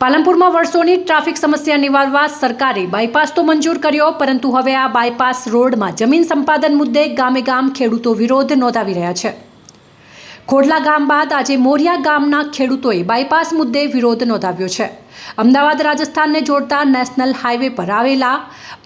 પાલનપુરમાં વર્ષોની ટ્રાફિક સમસ્યા નિવારવા સરકારે બાયપાસ તો મંજૂર કર્યો, પરંતુ હવે આ બાયપાસ રોડમાં જમીન સંપાદન મુદ્દે ગામે ગામ ખેડૂતો વિરોધ નોંધાવી રહ્યા છે. ખોડલા ગામ બાદ આજે મોરિયા ગામના ખેડૂતોએ બાયપાસ મુદ્દે વિરોધ નોંધાવ્યો છે. અમદાવાદ, રાજસ્થાનને જોડતા નેશનલ હાઈવે પર આવેલા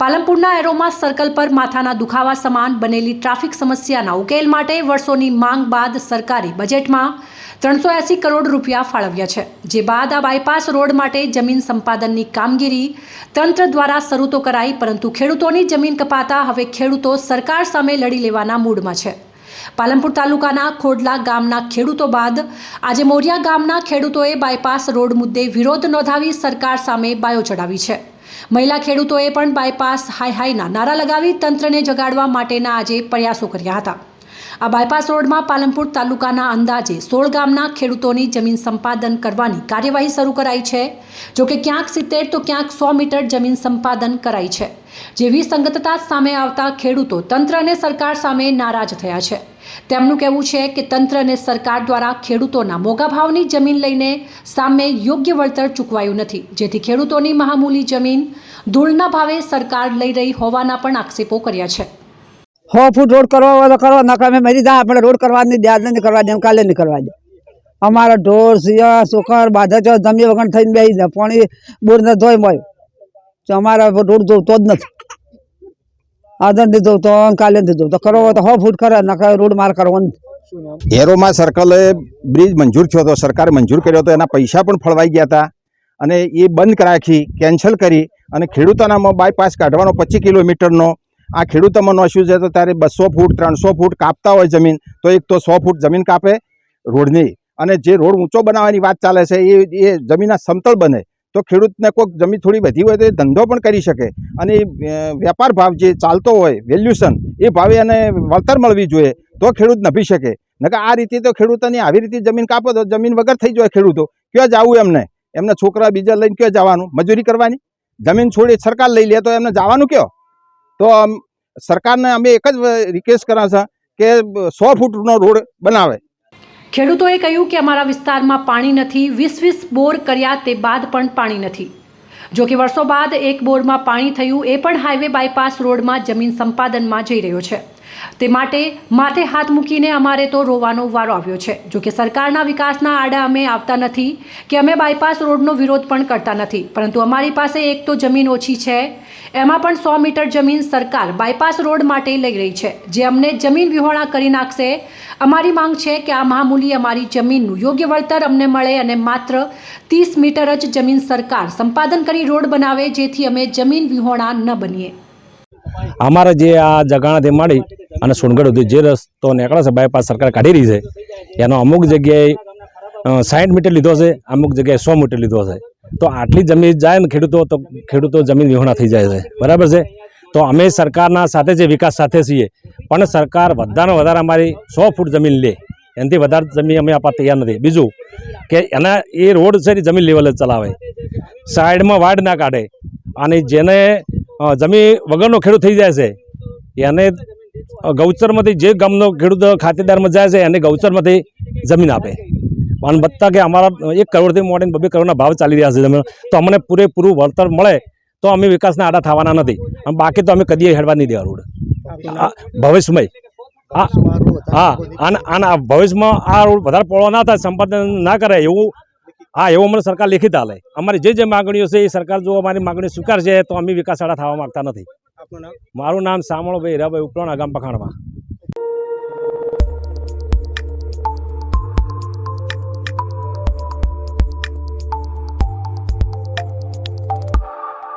પાલનપુરના એરોમા સર્કલ પર માથાના દુખાવા સમાન બનેલી ટ્રાફિક સમસ્યાના ઉકેલ માટે વર્ષોની માંગ બાદ સરકારે બજેટમાં ત્રણસો એંસી કરોડ રૂપિયા ફાળવ્યા છે, જે બાદ આ બાયપાસ રોડ માટે જમીન સંપાદનની કામગીરી તંત્ર દ્વારા શરૂ તો કરાઈ, પરંતુ ખેડૂતોની જમીન કપાતા હવે ખેડૂતો સરકાર સામે લડી લેવાના મૂડમાં છે. પાલનપુર તાલુકાના ખોડલા ગામના ખેડૂતો બાદ આજે મોરિયા ગામના ખેડૂતોએ બાયપાસ રોડ મુદ્દે વિરોધ નોંધાવી સરકાર સામે બાયો ચડાવી છે. મહિલા ખેડૂતોએ પણ બાયપાસ હાઈ હાઈના નારા લગાવી તંત્રને જગાડવા માટેના આજે પ્રયાસો કર્યા હતા. આ બાયપાસ રોડમાં પાલનપુર તાલુકાના અંદાજે સોળ ગામના ખેડૂતોની જમીન સંપાદન કરવાની કાર્યવાહી શરૂ કરાઈ છે. જોકે ક્યાંક સિત્તેર તો ક્યાંક સો મીટર જમીન સંપાદન કરાઈ છે. જે વિસંગતતા સામે આવતા ખેડૂતો તંત્ર અને સરકાર સામે નારાજ થયા છે. તેમનું કહેવું છે કે તંત્ર અને સરકાર દ્વારા ખેડૂતોના મોંઘા ભાવની જમીન લઈને સામે યોગ્ય વળતર ચૂકવાયું નથી. જેથી ખેડૂતોની મહામૂલી જમીન ધૂળના ભાવે સરકાર લઈ રહી હોવાના પણ આક્ષેપો કર્યા છે. સો ફૂટ રોડ કરવા હોય તો કરવા, નકર અમે મરી જાય, આપણે રોડ કરવા નહીં દે નહીં કરવા દે કાલે નહીં કરવા દે અમારા ઢોર, સિંહ, સુકર, બાધા ચો જમી વગર થઈને બેસી જાય, પાણી બોર ને ધોઈ મળ્યું તો અમારા રોડ જોતો જ નથી. આજે નહીં જોતો કાલે નથી જોતો કરવો હોય તો સો ફૂટ કરે, નકર રોડ માર કરવો નથી. હેરોમાં સર્કલે બ્રિજ મંજૂર થયો હતો સરકારે મંજૂર કર્યો હતો એના પૈસા પણ ફળવાઈ ગયા હતા અને એ બંધ રાખી કેન્સલ કરી અને ખેડૂતોનામાં બાયપાસ કાઢવાનો પચીસ કિલોમીટરનો આ ખેડૂતોમાં નોશ્યું છે તો ત્યારે બસો ફૂટ, ત્રણસો ફૂટ કાપતા હોય જમીન, તો એક તો સો ફૂટ જમીન કાપે રોડની અને જે રોડ ઊંચો બનાવવાની વાત ચાલે છે, એ એ જમીનના સમતળ બને. તો ખેડૂતને કોઈક જમીન થોડી વધી હોય તો એ ધંધો પણ કરી શકે. અને વેપાર ભાવ જે ચાલતો હોય, વેલ્યુશન, એ ભાવે એને વળતર મળવી જોઈએ, તો ખેડૂત નભી શકે. નકર આ રીતે તો ખેડૂતોની આવી રીતે જમીન કાપો તો જમીન વગર થઈ જાય ખેડૂતો. ક્યાં જવું એમને? એમને છોકરા બીજા લઈને ક્યાં જવાનું? મજૂરી કરવાની? જમીન છોડી સરકાર લઈ લે તો એમને જવાનું કયો? તો સરકારને અમે એક જ રિક્વેસ્ટ કરા છે કે સો ફૂટનો રોડ બનાવે. ખેડૂતોએ કહ્યું કે અમારા વિસ્તારમાં પાણી નથી, વીસ વીસ બોર કર્યા તે બાદ પણ પાણી નથી. જો કે વર્ષો બાદ એક બોરમાં પાણી થયું, એ પણ હાઈવે બાયપાસ રોડમાં જમીન સંપાદનમાં જઈ રહ્યો છે. તે માટે માથે હાથ મૂકીને અમારે તો રોવાનો વારો આવ્યો છે. જો કે સરકારના વિકાસના આડા અમે આવતા નથી કે અમે બાયપાસ રોડનો વિરોધ પણ કરતા નથી. પરંતુ અમારી પાસે એક તો જમીન ઓછી છે. એમાં પણ સો મીટર જમીન સરકાર બાયપાસ રોડ માટે લઈ રહી છે. જે અમને જમીન વિહોણા કરી નાખશે. અમારી માંગ છે કે આ મહામૂલી અમારી જમીનનું યોગ્ય વળતર અમને મળે અને માત્ર ત્રીસ મીટર જ જમીન સરકાર સંપાદન કરી રોડ બનાવે જેથી અમે જમીન વિહોણા ન બનીએ. અમારે જે આ જગાણાથી માંડી અને સોનગઢ સુધી જે રસ્તો નીકળે છે બાયપાસ સરકાર કાઢી રહી છે, એનો અમુક જગ્યાએ સાઠ મીટર લીધો છે, અમુક જગ્યાએ સો મીટર લીધો છે. તો આટલી જમીન જાય ને ખેડૂતો, તો ખેડૂતો જમીન વિહોણા થઈ જાય છે. બરાબર છે? તો અમે સરકારના સાથે જે વિકાસ સાથે છીએ. પણ સરકાર વધારે વધારે અમારી સો ફૂટ જમીન લે. એનાથી વધારે જમીન અમે આપવા તૈયાર નથી. બીજું કે એના, એ રોડ છે જમીન લેવલે ચલાવે. સાઈડમાં વાડ ના કાઢે. અને જેને જમીન વગરનો ખેડૂત થઈ જાય છે. એને ગૌચરમાંથી જે ગામનો ખેડૂત ખાતેદારમાં જાય છે, એને ગૌચરમાંથી જમીન આપે. અને બત્તા કે અમારા એક કરોડથી મોડીને બબે કરોડના ભાવ ચાલી રહ્યા છે જમીન. તો અમને પૂરેપૂરું વળતર મળે તો અમે વિકાસના આડા થવાના નથી. અને બાકી તો અમે કદીએ હેડવા નહીં દેવા રોડ. ભવિષ્યમય. હા હા અને ભવિષ્યમાં આ રોડ વધારે પોળો ના થાય, સંપાદન ના કરે એવું હા એવું અમને સરકાર લેખિત આલે. અમારી જે જે માગણીઓ છે એ સરકાર જો અમારી માગણી સ્વીકારશે તો અમે વિકાસ આડા થવા માંગતા નથી. મારું નામ સામળભાઈ હીરાભાઈ ઉપરાણ આગામ પખાણમાં.